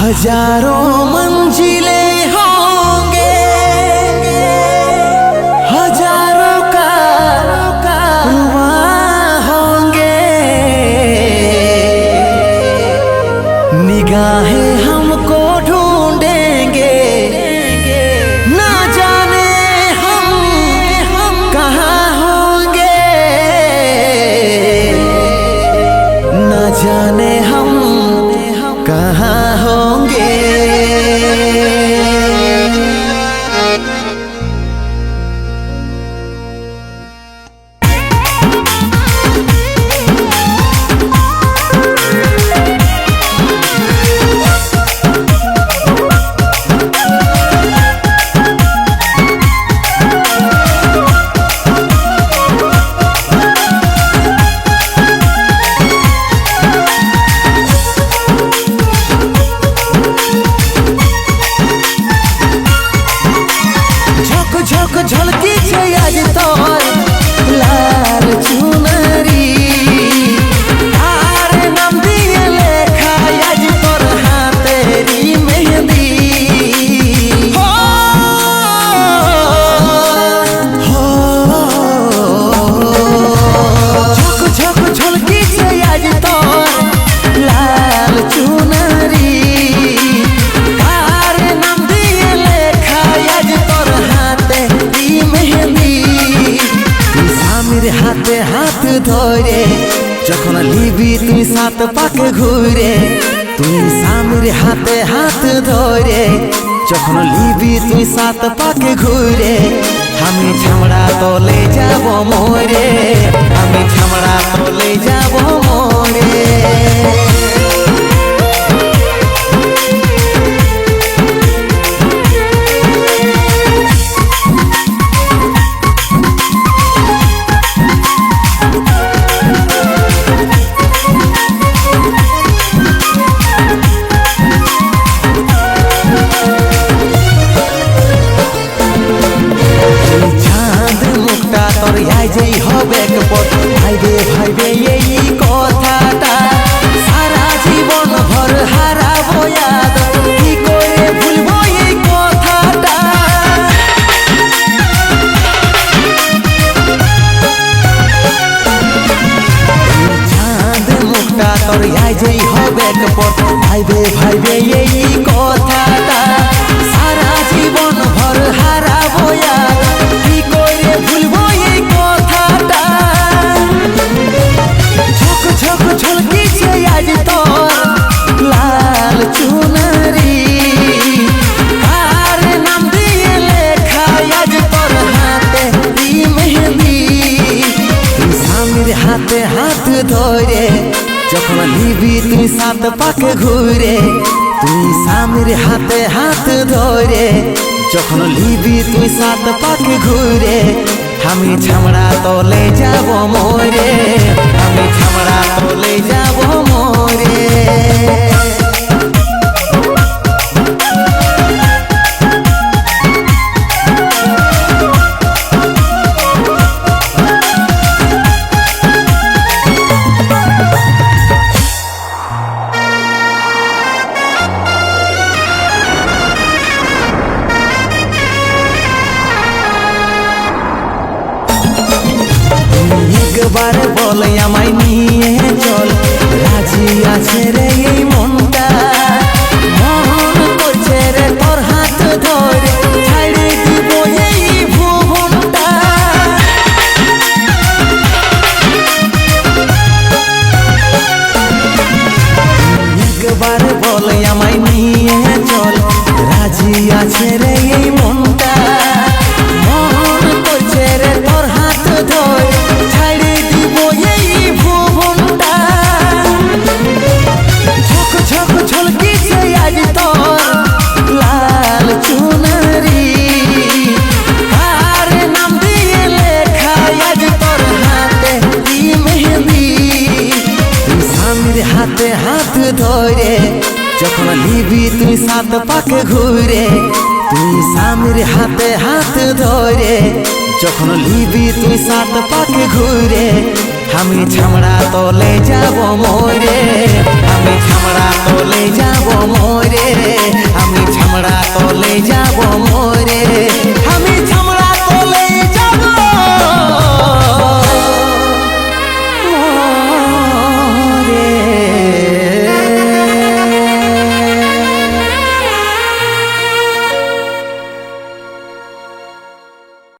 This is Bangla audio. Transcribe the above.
हज़ारों मंजिले হাতে হাত ধরে, যখন লিবি তুই সাত পাকে ঘুরে তুই স্বামীর হাতে হাত ধরে, যখন লিবি তুই সাত পাকে ঘুরে, আমি ছামড়া তলে যাব মোরে, আমি ছামড়া তলে যাব মোরে। আই যেই হবে পথ ভাইবে ভাইবে এই কথাটা সারা জীবন ভর হারাবো কি করে ভুলবো এই কথাটা? ঝক ঝক ঝলকিছে আজ তোর লাল চুনরি। আর হাতে হাত ধরে যখন নিবি তুই সাত পাকে ঘুরে, তুই স্বামীর হাতে হাত ধরে, যখন লিবি তুই সাত পাকে ঘুরে, আমি ছামড়া তলে যাব মোরে, আমি ছামড়া তলে যাব মোরে। একবার বল আমায় নিয়ে চল। রাজি আছে রে এই হাতে হাত ধরে, যখন লিবি তুই সাত পাকে ঘুরে, তুই স্বামীর হাতে হাত ধরে, যখন লিবি তুই সাত পাকে ঘুরে, আমি ছামড়া তলে যাব মোরে, আমি ছামড়া তলে যাব মোরে, আমি ছামড়া তলে যাব